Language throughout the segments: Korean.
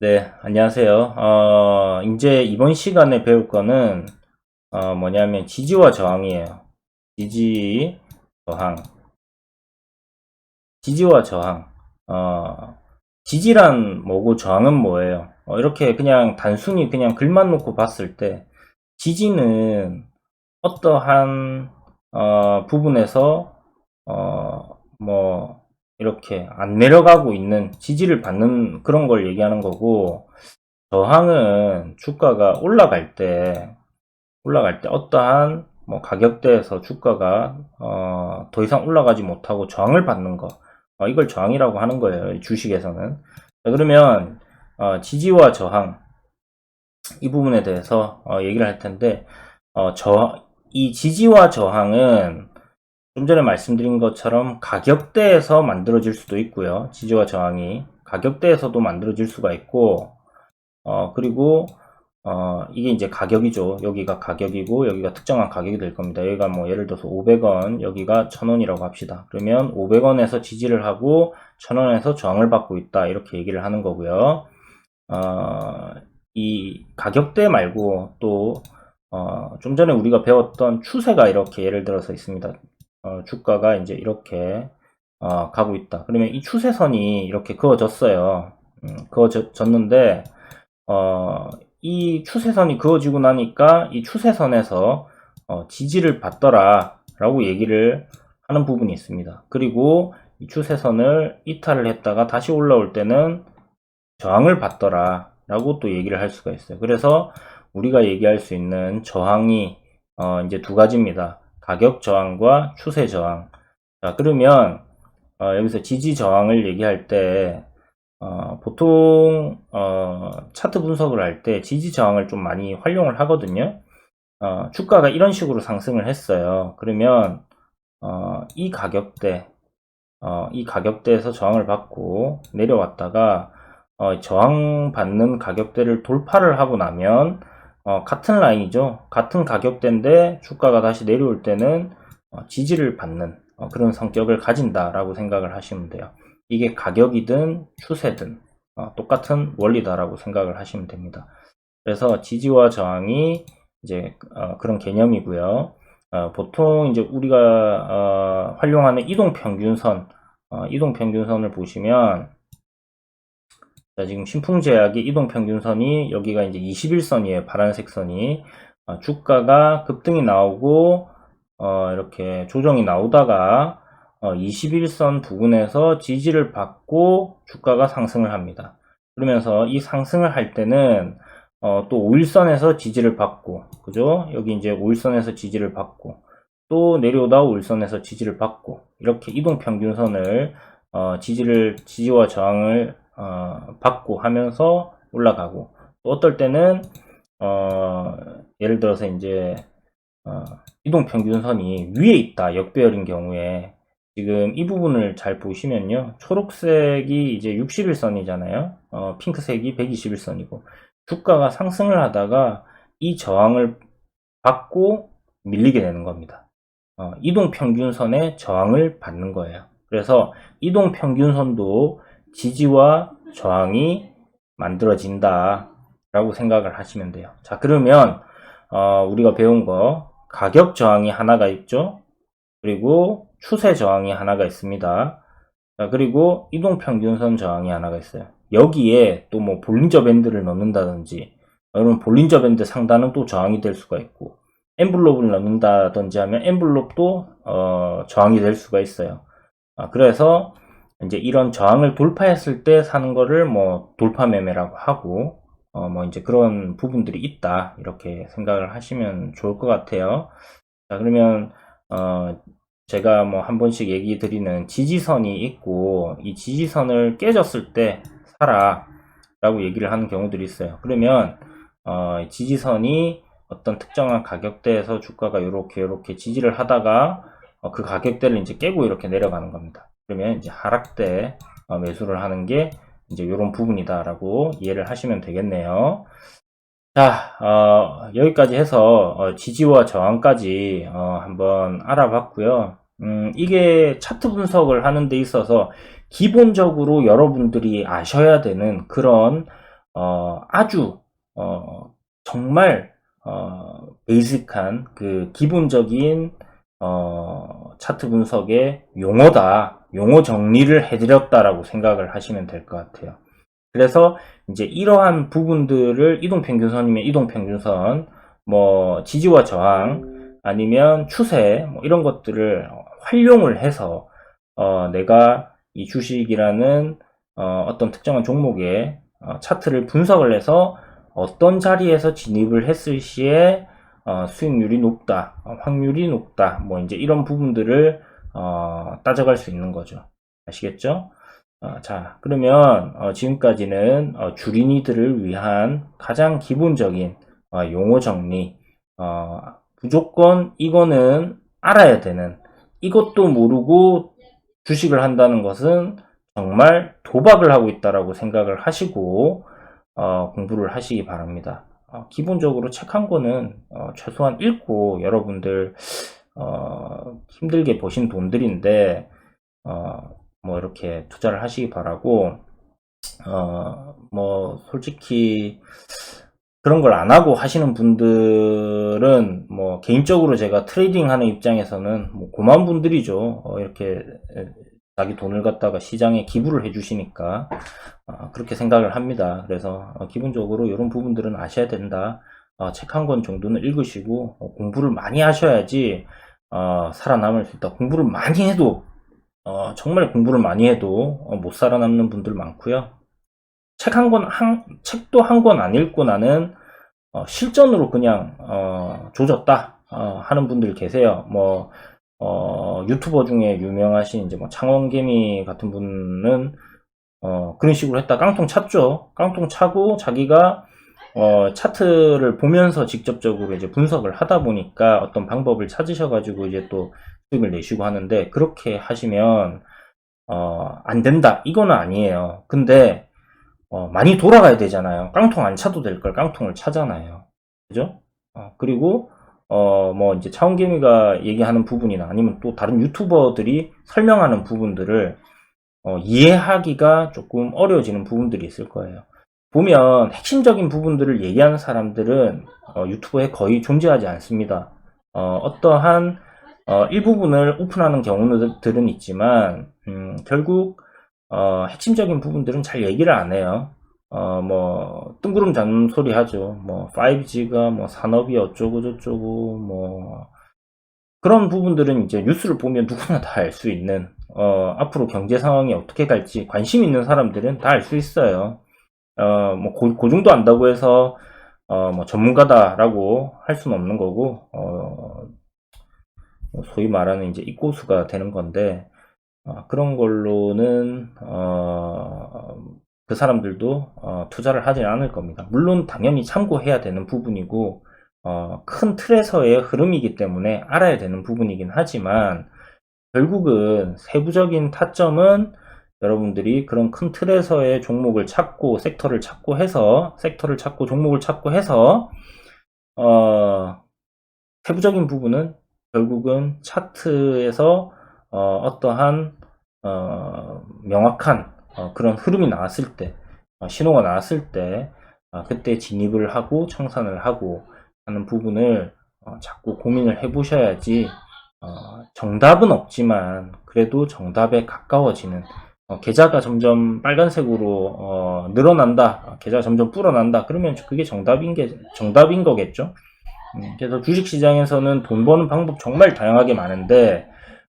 네, 안녕하세요. 어, 이제 이번 시간에 배울 거는, 어, 뭐냐면, 지지와 저항이에요. 지지, 저항. 지지와 저항. 어, 지지란 뭐고 저항은 뭐예요? 어, 이렇게 그냥 단순히 그냥 글만 놓고 봤을 때, 지지는 어떠한, 어, 부분에서, 어, 뭐, 이렇게 안 내려가고 있는 지지를 받는 그런 걸 얘기하는 거고 저항은 주가가 올라갈 때 올라갈 때 어떠한 뭐 가격대에서 주가가 어, 더 이상 올라가지 못하고 저항을 받는 거 어, 이걸 저항이라고 하는 거예요 주식에서는. 자, 그러면 어, 지지와 저항 이 부분에 대해서 어, 얘기를 할 텐데 어, 저, 이 지지와 저항은 좀 전에 말씀드린 것처럼 가격대에서 만들어질 수도 있고요. 지지와 저항이 가격대에서도 만들어질 수가 있고 어, 그리고 어, 이게 이제 가격이죠. 여기가 가격이고 여기가 특정한 가격이 될 겁니다. 여기가 뭐 예를 들어서 500원, 여기가 1000원이라고 합시다. 그러면 500원에서 지지를 하고 1000원에서 저항을 받고 있다. 이렇게 얘기를 하는 거고요. 어, 이 가격대 말고 또 어, 좀 전에 우리가 배웠던 추세가 이렇게 예를 들어서 있습니다. 어, 주가가 이제 이렇게 어, 가고 있다. 그러면 이 추세선이 이렇게 그어졌어요. 음, 그어졌는데 어, 이 추세선이 그어지고 나니까 이 추세선에서 어, 지지를 받더라 라고 얘기를 하는 부분이 있습니다. 그리고 이 추세선을 이탈을 했다가 다시 올라올 때는 저항을 받더라 라고 또 얘기를 할 수가 있어요. 그래서 우리가 얘기할 수 있는 저항이 어, 이제 두 가지입니다. 가격 저항과 추세 저항. 자, 그러면 어, 여기서 지지 저항을 얘기할 때 어, 보통 어, 차트 분석을 할 때 지지 저항을 좀 많이 활용을 하거든요. 어, 주가가 이런 식으로 상승을 했어요. 그러면 어, 이 가격대 어, 이 가격대에서 저항을 받고 내려왔다가 저항 받는 가격대를 돌파를 하고 나면 어, 같은 라인이죠. 같은 가격대인데 주가가 다시 내려올 때는 어, 지지를 받는 어, 그런 성격을 가진다라고 생각을 하시면 돼요. 이게 가격이든 추세든 어, 똑같은 원리다라고 생각을 하시면 됩니다. 그래서 지지와 저항이 이제 어, 그런 개념이고요. 어, 보통 이제 우리가 활용하는 이동 평균선, 이동 평균선을 보시면 자, 지금 신풍제약의 이동평균선이 여기가 이제 21선이에요. 파란색 선이. 어, 주가가 급등이 나오고, 어, 이렇게 조정이 나오다가, 어, 21선 부근에서 지지를 받고 주가가 상승을 합니다. 그러면서 이 상승을 할 때는, 어, 또 5일선에서 지지를 받고, 그죠? 여기 이제 5일선에서 지지를 받고, 또 내려오다 5일선에서 지지를 받고, 이렇게 이동평균선을, 어, 지지를, 지지와 저항을 어, 받고 하면서 올라가고. 또 어떨 때는 어, 예를 들어서 이제 어, 이동 평균선이 위에 있다 역배열인 경우에 지금 이 부분을 잘 보시면요. 초록색이 이제 61선이잖아요. 어, 핑크색이 121선이고. 주가가 상승을 하다가 이 저항을 받고 밀리게 되는 겁니다. 어, 이동 평균선의 저항을 받는 거예요. 그래서 이동 평균선도 지지와 저항이 만들어진다 라고 생각을 하시면 돼요. 자 그러면 어, 우리가 배운 거 가격 저항이 하나가 있죠? 그리고 추세 저항이 하나가 있습니다. 자, 그리고 이동평균선 저항이 하나가 있어요. 여기에 또 뭐 볼린저 밴드를 넣는다든지 여러분 볼린저 밴드 상단은 또 저항이 될 수가 있고 엔블롭을 넣는다든지 하면 엔블롭도 어, 저항이 될 수가 있어요. 아, 그래서 이제 이런 저항을 돌파했을 때 사는 거를 뭐 돌파 매매라고 하고 어 뭐 이제 그런 부분들이 있다 이렇게 생각을 하시면 좋을 것 같아요. 자 그러면 어 제가 뭐 한 번씩 얘기 드리는 지지선이 있고 이 지지선을 깨졌을 때 사라 라고 얘기를 하는 경우들이 있어요. 그러면 어 지지선이 어떤 특정한 가격대에서 주가가 이렇게 이렇게 지지를 하다가 어 그 가격대를 이제 깨고 이렇게 내려가는 겁니다. 그러면 이제 하락 때 어, 매수를 하는 게 이제 이런 부분이다라고 이해를 하시면 되겠네요. 자, 어, 여기까지 해서 어, 지지와 저항까지 어, 한번 알아봤고요. 음, 이게 차트 분석을 하는 데 있어서 기본적으로 여러분들이 아셔야 되는 그런 어, 아주 어, 정말 어, 베이직한 그 기본적인 어, 차트 분석의 용어다, 용어 정리를 해드렸다라고 생각을 하시면 될 것 같아요. 그래서 이제 이러한 부분들을 이동평균선이면 이동평균선, 뭐 지지와 저항, 아니면 추세, 뭐 이런 것들을 활용을 해서 어, 내가 이 주식이라는 어, 어떤 특정한 종목의 어, 차트를 분석을 해서 어떤 자리에서 진입을 했을 시에 어, 수익률이 높다, 어, 확률이 높다, 뭐 이제 이런 부분들을 어, 따져갈 수 있는 거죠. 아시겠죠? 어, 자, 그러면 어, 지금까지는 어, 주린이들을 위한 가장 기본적인 어, 용어 정리, 어, 무조건 이거는 알아야 되는, 이것도 모르고 주식을 한다는 것은 정말 도박을 하고 있다라고 생각을 하시고 어, 공부를 하시기 바랍니다. 어, 기본적으로 책 한 권은 어, 최소한 읽고 여러분들 어, 힘들게 보신 돈들인데 어, 뭐 이렇게 투자를 하시기 바라고 어, 뭐 솔직히 그런 걸 안 하고 하시는 분들은 뭐 개인적으로 제가 트레이딩 하는 입장에서는 뭐 고마운 분들이죠. 어, 이렇게 자기 돈을 갖다가 시장에 기부를 해주시니까 어, 그렇게 생각을 합니다. 그래서 어, 기본적으로 이런 부분들은 아셔야 된다. 어, 책한 권 정도는 읽으시고 어, 공부를 많이 하셔야지 어, 살아남을 수 있다. 공부를 많이 해도 어, 정말 공부를 많이 해도 어, 못 살아남는 분들 많고요. 책 한 권, 한, 책도 한 권 안 읽고 나는 어, 실전으로 그냥 어, 조졌다 어, 하는 분들 계세요. 뭐 어, 유튜버 중에 유명하신 이제 뭐 창원개미 같은 분은 어, 그런 식으로 했다 깡통 찼죠. 깡통 차고 자기가 어, 차트를 보면서 직접적으로 이제 분석을 하다 보니까 어떤 방법을 찾으셔가지고 이제 또 수익을 내시고 하는데 그렇게 하시면 어, 안 된다. 이거는 아니에요. 근데 어, 많이 돌아가야 되잖아요. 깡통 안 차도 될 걸 깡통을 차잖아요. 그죠? 어, 그리고 어, 뭐, 이제 차원개미가 얘기하는 부분이나 아니면 또 다른 유튜버들이 설명하는 부분들을 어, 이해하기가 조금 어려워지는 부분들이 있을 거예요. 보면 핵심적인 부분들을 얘기하는 사람들은 어, 유튜브에 거의 존재하지 않습니다. 어, 떠한 어, 일부분을 오픈하는 경우들은 있지만 음, 결국 어, 핵심적인 부분들은 잘 얘기를 안 해요. 어, 뭐, 뜬구름 잡는 소리 하죠. 뭐, 5G가 뭐, 산업이 어쩌고 저쩌고, 뭐, 그런 부분들은 이제 뉴스를 보면 누구나 다 알 수 있는, 어, 앞으로 경제 상황이 어떻게 갈지 관심 있는 사람들은 다 알 수 있어요. 어, 뭐, 고, 그 정도 안다고 해서, 어, 뭐, 전문가다라고 할 수는 없는 거고, 어, 뭐 소위 말하는 이제 입고수가 되는 건데, 어, 그런 걸로는, 어, 그 사람들도 어, 투자를 하진 않을 겁니다. 물론 당연히 참고해야 되는 부분이고 어, 큰 틀에서의 흐름이기 때문에 알아야 되는 부분이긴 하지만 결국은 세부적인 타점은 여러분들이 그런 큰 틀에서의 종목을 찾고 섹터를 찾고 해서 섹터를 찾고 종목을 찾고 해서 어, 세부적인 부분은 결국은 차트에서 어, 떠한 어, 명확한 어, 그런 흐름이 나왔을 때, 어, 신호가 나왔을 때, 어, 그때 진입을 하고 청산을 하고 하는 부분을 어, 자꾸 고민을 해 보셔야지 어, 정답은 없지만 그래도 정답에 가까워지는 어, 계좌가 점점 빨간색으로 어, 늘어난다, 어, 계좌가 점점 불어난다. 그러면 그게 정답인 게 정답인 거겠죠. 음, 그래서 주식시장에서는 돈 버는 방법 정말 다양하게 많은데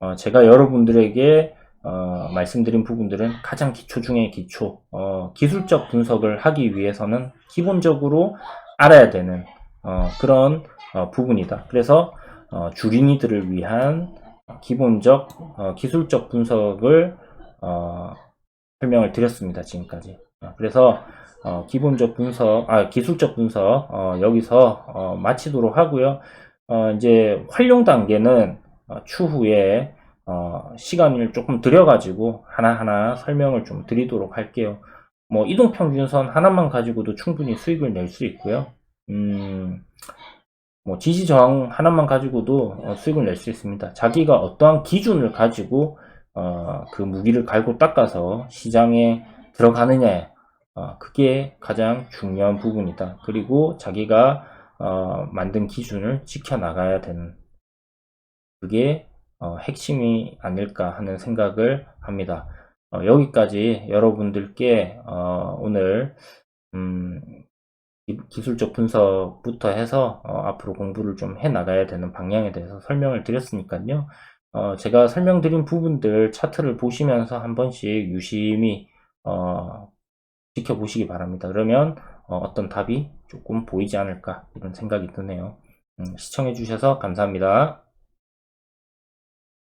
어, 제가 여러분들에게 어, 말씀드린 부분들은 가장 기초 중에 기초, 어, 기술적 분석을 하기 위해서는 기본적으로 알아야 되는 어, 그런 어, 부분이다. 그래서 어, 주린이들을 위한 기본적 어, 기술적 분석을 어, 설명을 드렸습니다. 지금까지. 어, 그래서 어, 기본적 분석, 아 기술적 분석 어, 여기서 어, 마치도록 하고요. 어, 이제 활용 단계는 어, 추후에 어, 시간을 조금 들여가지고 하나하나 설명을 좀 드리도록 할게요. 뭐, 이동평균선 하나만 가지고도 충분히 수익을 낼 수 있고요. 음, 뭐, 지지저항 하나만 가지고도 어, 수익을 낼 수 있습니다. 자기가 어떠한 기준을 가지고, 어, 그 무기를 갈고 닦아서 시장에 들어가느냐에 어, 그게 가장 중요한 부분이다. 그리고 자기가 어, 만든 기준을 지켜나가야 되는 그게 어, 핵심이 아닐까 하는 생각을 합니다. 어, 여기까지 여러분들께 어, 오늘 음, 기- 기술적 분석부터 해서 어, 앞으로 공부를 좀 해 나가야 되는 방향에 대해서 설명을 드렸으니까요. 어, 제가 설명드린 부분들 차트를 보시면서 한 번씩 유심히 어, 지켜보시기 바랍니다. 그러면 어, 떤 답이 조금 보이지 않을까 이런 생각이 드네요. 음, 시청해 주셔서 감사합니다.